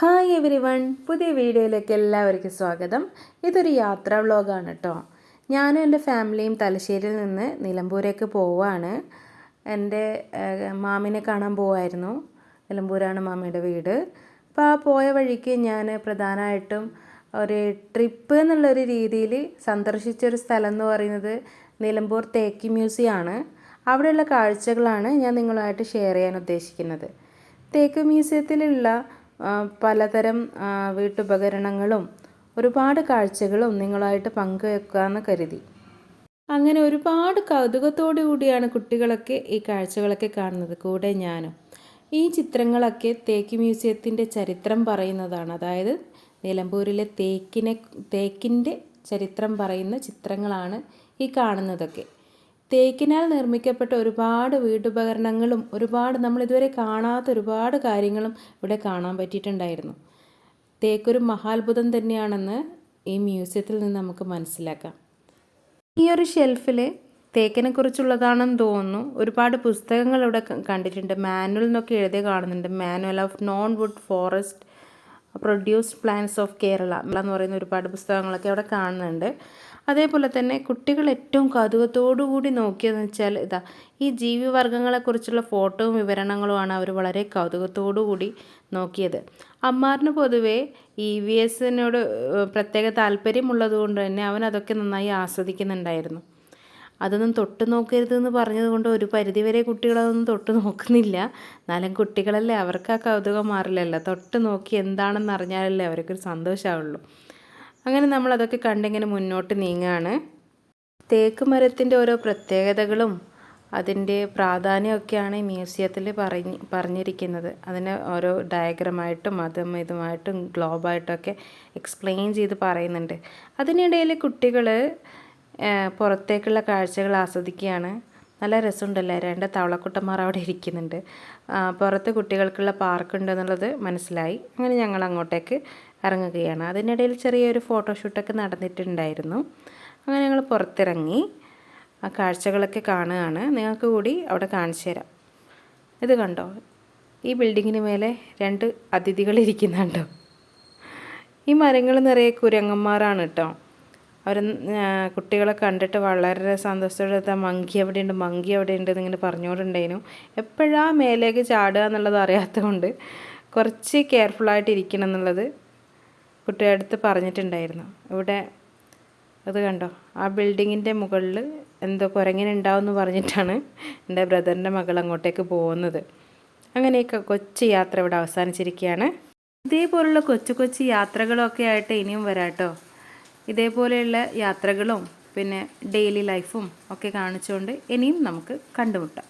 Hi every one പുതിയ വീഡിയോയിലേക്ക് എല്ലാവർക്കും സ്വാഗതം. ഇതൊരു യാത്രാ വ്ളോഗാണ് കേട്ടോ ഞാനും എന്റെ ഫാമിലിയും തലശ്ശേരിയിൽ നിന്ന് നിലമ്പൂരേക്ക് പോവാണ്. എന്റെ മാമിനെ കാണാൻ പോവായിരുന്നു. നിലമ്പൂരാണ് മാമിയുടെ വീട്. അപ്പോൾ ആ പോയ വഴിക്ക് ഞാൻ പ്രധാനമായിട്ടും ഒരു ട്രിപ്പ് എന്നുള്ളൊരു രീതിയിൽ സന്ദർശിച്ചൊരു സ്ഥലം എന്ന് പറയുന്നത് നിലമ്പൂർ തേക്ക് മ്യൂസിയം ആണ് അവിടെയുള്ള കാഴ്ചകളാണ് ഞാൻ നിങ്ങളുമായിട്ട് ഷെയർ ചെയ്യാൻ ഉദ്ദേശിക്കുന്നത്. തേക്ക് മ്യൂസിയത്തിലുള്ള പലതരം വീട്ടുപകരണങ്ങളും ഒരുപാട് കാഴ്ചകളും നിങ്ങളായിട്ട് പങ്കുവെക്കാമെന്ന് കരുതി. അങ്ങനെ ഒരുപാട് കൗതുകത്തോടു കൂടിയാണ് കുട്ടികളൊക്കെ ഈ കാഴ്ചകളൊക്കെ കാണുന്നത് കൂടെ ഞാനും. ഈ ചിത്രങ്ങളൊക്കെ തേക്ക് മ്യൂസിയത്തിന്റെ ചരിത്രം പറയുന്നതാണ്. അതായത് നിലമ്പൂരിലെ തേക്കിനെ തേക്കിന്റെ ചരിത്രം പറയുന്ന ചിത്രങ്ങളാണ് ഈ കാണുന്നതൊക്കെ. തേക്കിനാൽ നിർമ്മിക്കപ്പെട്ട ഒരുപാട് വീട്ടുപകരണങ്ങളും ഒരുപാട് നമ്മൾ ഇതുവരെ കാണാത്ത ഒരുപാട് കാര്യങ്ങളും ഇവിടെ കാണാൻ പറ്റിയിട്ടുണ്ടായിരുന്നു. തേക്കൊരു മഹാത്ഭുതം തന്നെയാണെന്ന് ഈ മ്യൂസിയത്തിൽ നിന്ന് നമുക്ക് മനസ്സിലാക്കാം. ഈ ഒരു ഷെൽഫിൽ തേക്കിനെ കുറിച്ചുള്ളതാണെന്ന് തോന്നുന്നു. ഒരുപാട് പുസ്തകങ്ങൾ ഇവിടെ കണ്ടിട്ടുണ്ട്. മാനുവൽ എന്നൊക്കെ എഴുതി കാണുന്നുണ്ട്. Manual of non wood forest produced plans of Kerala എന്ന് പറയുന്ന ഒരുപാട് പുസ്തകങ്ങളൊക്കെ അവിടെ കാണുന്നുണ്ട്. അതേപോലെ തന്നെ കുട്ടികൾ ഏറ്റവും കൗതുകത്തോടു കൂടി നോക്കിയതെന്ന് വെച്ചാൽ ഇതാ ഈ ജീവിവർഗങ്ങളെക്കുറിച്ചുള്ള ഫോട്ടോയും വിവരണങ്ങളുമാണ് അവർ വളരെ കൗതുകത്തോടു കൂടി നോക്കിയത്. അമ്മാറിന് പൊതുവേ ഇ വി എസിനോട് പ്രത്യേക താല്പര്യമുള്ളതുകൊണ്ട് തന്നെ അവൻ അതൊക്കെ നന്നായി ആസ്വദിക്കുന്നുണ്ടായിരുന്നു. അതൊന്നും തൊട്ട് നോക്കരുത് എന്ന് പറഞ്ഞത് കൊണ്ട് ഒരു പരിധിവരെ കുട്ടികളതൊന്നും തൊട്ട് നോക്കുന്നില്ല. എന്നാലും കുട്ടികളല്ലേ അവർക്ക് ആ കൗതുകം മാറില്ലല്ലോ. തൊട്ട് നോക്കി എന്താണെന്ന് അറിഞ്ഞാലല്ലേ അവർക്കൊരു സന്തോഷമാവുള്ളൂ അങ്ങനെ നമ്മളതൊക്കെ കണ്ടിങ്ങനെ മുന്നോട്ട് നീങ്ങുകയാണ് തേക്ക് മരത്തിന്റെ ഓരോ പ്രത്യേകതകളും അതിന്റെ പ്രാധാന്യമൊക്കെയാണ് ഈ മ്യൂസിയത്തിൽ പറഞ്ഞ് പറഞ്ഞിരിക്കുന്നത്. അതിനെ ഓരോ ഡയഗ്രമായിട്ടും അതും ഇതുമായിട്ടും ഗ്ലോബായിട്ടൊക്കെ എക്സ്പ്ലെയിൻ ചെയ്ത് പറയുന്നുണ്ട്. അതിനിടയിൽ കുട്ടികൾ പുറത്തേക്കുള്ള കാഴ്ചകൾ ആസ്വദിക്കുകയാണ്. നല്ല രസമുണ്ടല്ലേ? രണ്ട് തവളക്കുട്ടന്മാർ അവിടെ ഇരിക്കുന്നുണ്ട്. പുറത്ത് കുട്ടികൾക്കുള്ള പാർക്കുണ്ട് എന്നുള്ളത് മനസ്സിലായി. അങ്ങനെ ഞങ്ങൾ അങ്ങോട്ടേക്ക് ഇറങ്ങുകയാണ്. അതിനിടയിൽ ചെറിയൊരു ഫോട്ടോഷൂട്ടൊക്കെ നടന്നിട്ടുണ്ടായിരുന്നു. അങ്ങനെ ഞങ്ങൾ പുറത്തിറങ്ങി. ആ കാഴ്ചകളൊക്കെ കാണുകയാണ്. നിങ്ങൾക്ക് കൂടി അവിടെ കാണിച്ചു തരാം. ഇത് കണ്ടോ? ഈ ബിൽഡിങ്ങിന് മേലെ രണ്ട് അതിഥികൾ ഇരിക്കുന്നുണ്ടോ. ഈ മരങ്ങൾ നിറയെ കുരങ്ങന്മാരാണ് കേട്ടോ. അവർ കുട്ടികളെ കണ്ടിട്ട് വളരെ സന്തോഷത്തോടെ "ദാ മങ്കി എവിടെയുണ്ട് മങ്കി എവിടെയുണ്ട് എന്നിങ്ങനെ പറഞ്ഞുകൊണ്ടുണ്ടായിരുന്നു. എപ്പോഴാ മേലേക്ക് ചാടുക എന്നുള്ളത് അറിയാത്തതുകൊണ്ട് കുറച്ച് കെയർഫുള്ളായിട്ട് ഇരിക്കണം എന്നുള്ളത് കുട്ടിയുടെ അടുത്ത് പറഞ്ഞിട്ടുണ്ടായിരുന്നു. ഇവിടെ അത് കണ്ടോ? ആ ബിൽഡിങ്ങിന്റെ മുകളിൽ എന്തോ കുരങ്ങിനുണ്ടാവും എന്ന് പറഞ്ഞിട്ടാണ് എന്റെ ബ്രദറിന്റെ മകൾ അങ്ങോട്ടേക്ക് പോകുന്നത്. അങ്ങനെയൊക്കെ കൊച്ചു യാത്ര ഇവിടെ അവസാനിച്ചിരിക്കുകയാണ്. ഇതേപോലുള്ള കൊച്ചു കൊച്ചു യാത്രകളൊക്കെ ആയിട്ട് ഇനിയും വരാട്ടോ. ഇതേപോലെയുള്ള യാത്രകളും പിന്നെ ഡെയിലി ലൈഫും ഒക്കെ കാണിച്ചുകൊണ്ട് ഇനിയും നമുക്ക് കണ്ടുമുട്ടാം.